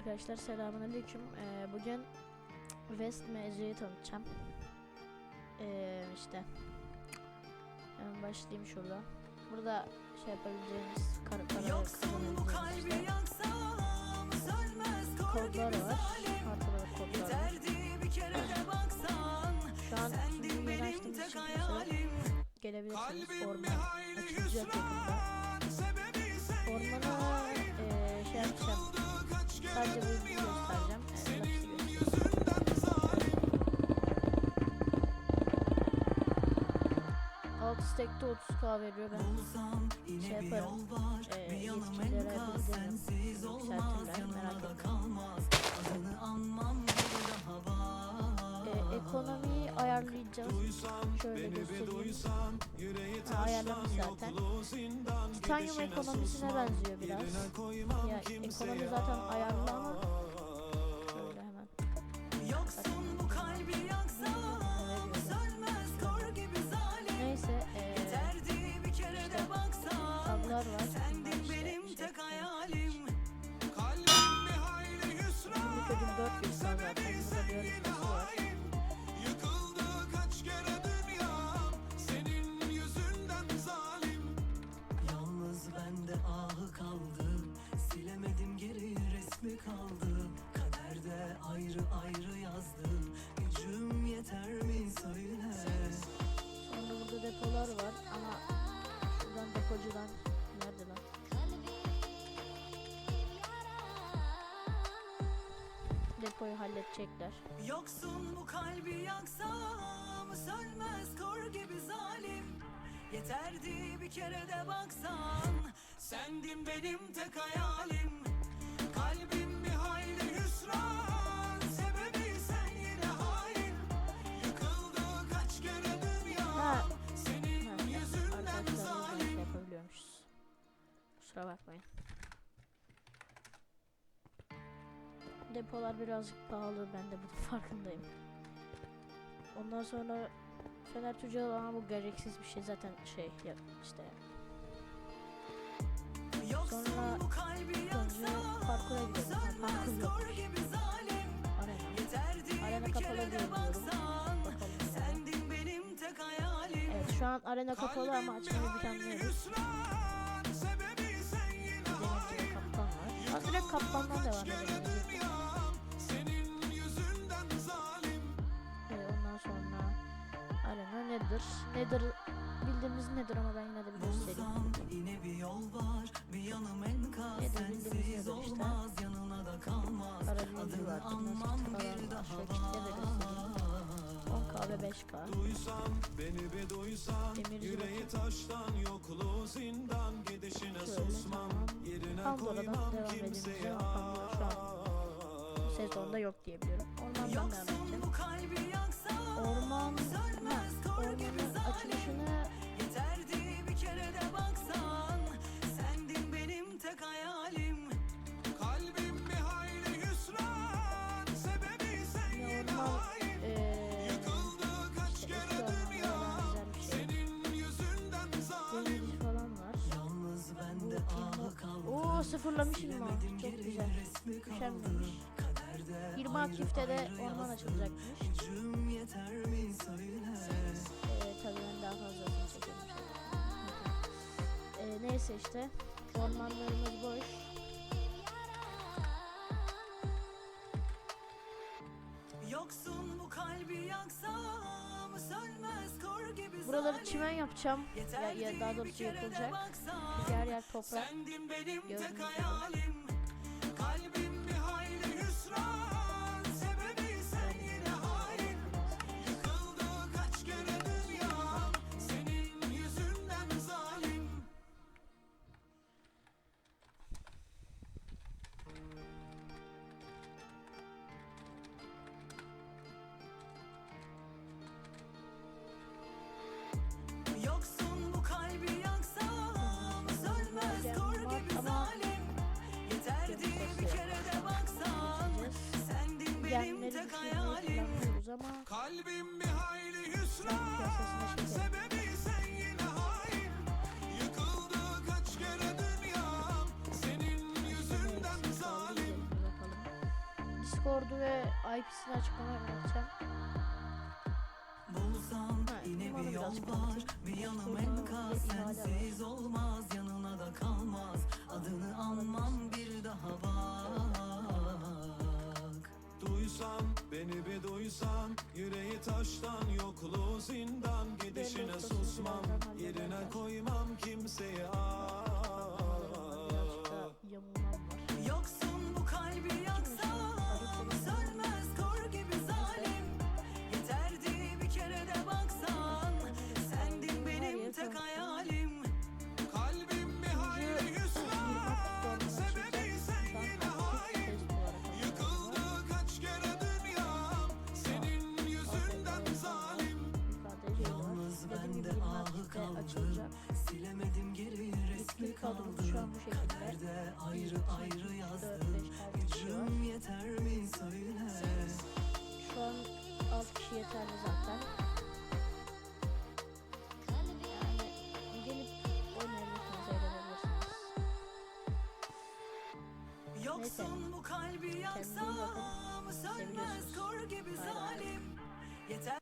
Arkadaşlar selamünaleyküm. Ee, bugün West MC'yi tanıtacağım. Ee, işte hemen başlayayım şurada. Burada şey yapabileceğiniz kar Sönmez işte kodlar var. Haritalar kodlar var. Yeterdi bir kere de baksan Şu an benim açtığımız tek için gelebilirsiniz. Kalbim bir Orman hayli açılacak yakında. hüsran Sebebi sen Ormana eee şey yapacağım. Sadece bu yüzünü göstereceğim. Alt stekte 30k veriyor ben. Şey bir yaparım. yol var Ee, yetkililere bildiririm. Yükseltirler, merak Yanına da etme. kalmaz Adını anmam bir daha var Ee, ekonomiyi ayarlayacağız. Şöyle göstereyim. Ha, ayarlamış zaten. Titanium ekonomisine benziyor biraz. Ya ekonomi zaten ayarlı ama şöyle hemen. Yoksun bu kalbi yaksam Sönmez kor gibi zalim Neyse ee, Yeterdi bir kere işte taglar var. Bunlar Sendin işte benim şey tek yapıyorum. hayalim Depoyu halledecekler. Yoksun bu kalbi yaksam Sönmez kor gibi zalim Yeterdi bir kere de baksan Sendin benim tek hayalim Kalbim bir hayli hüsran Sebebi sen yine hain Yıkıldı kaç kere dünya Ha. Senin Ha, yüzünden zalim. Kusura bakmayın. Depolar birazcık pahalı ben de bunun farkındayım. Ondan sonra Fener Tüccar ama bu gereksiz bir şey zaten şey ya işte Sonra önce parkura. Ha, parkur yok. Arena. Arena kapalı baksan Bakalım. Evet şu an arena kapalı ama açmayı planlıyoruz. Var. Az direkt kaptandan devam edelim. yüzünden zalim Ee, ondan sonra arena nedir? Nedir bildiğimiz nedir ama ben yine de bir göstereyim. Bulsam yine bir yol var Bir yanım enkaz bildiğimiz sensiz nedir işte? olmaz Yanına da kalmaz Adını var, anmam bir var. daha göstereyim. 10k ve 5k. Duysan beni bir duysan Yüreği taştan yokluğu zindan Gidişine Şöyle susmam Pandora'dan devam edelim. Pandora şu an bu sezonda yok diye biliyorum. Ormandan devam edeceğim. Orman, ha, ormanın açılışını Oo sıfırlamışım mı? Çok güzel. Kaderde 20 ayrı aktifte de orman açılacakmış. Ee, tabii ben daha fazlasını çekerim. Ee, neyse işte. Ormanlarımız boş. Buraları çimen yapacağım. Ya, ya daha doğrusu yapılacak. Çünkü her yer toprak. Gördüğünüz gibi. ama Kalbim bir hayli hüsran Sebebi sen yine hain. Yıkıldı kaç kere dünyam Senin yüzünden zalim. Discord'u ve IP'sini açıklamaya bırakacağım Bulsan bir yol var. Bir yanım enkaz Sensiz olmaz yanına da kalmaz. Adını thousand kaldım şu an bu şekilde. Kaderde ayrı ayrı yazdım. Gücüm yeter mi söyle. Şu an 6 kişi yeterli zaten. Yani gelip oynayabilirsiniz, eğlenebilirsiniz. Yoksun bu kalbi yaksam sönmez kor gibi zalim. Yeter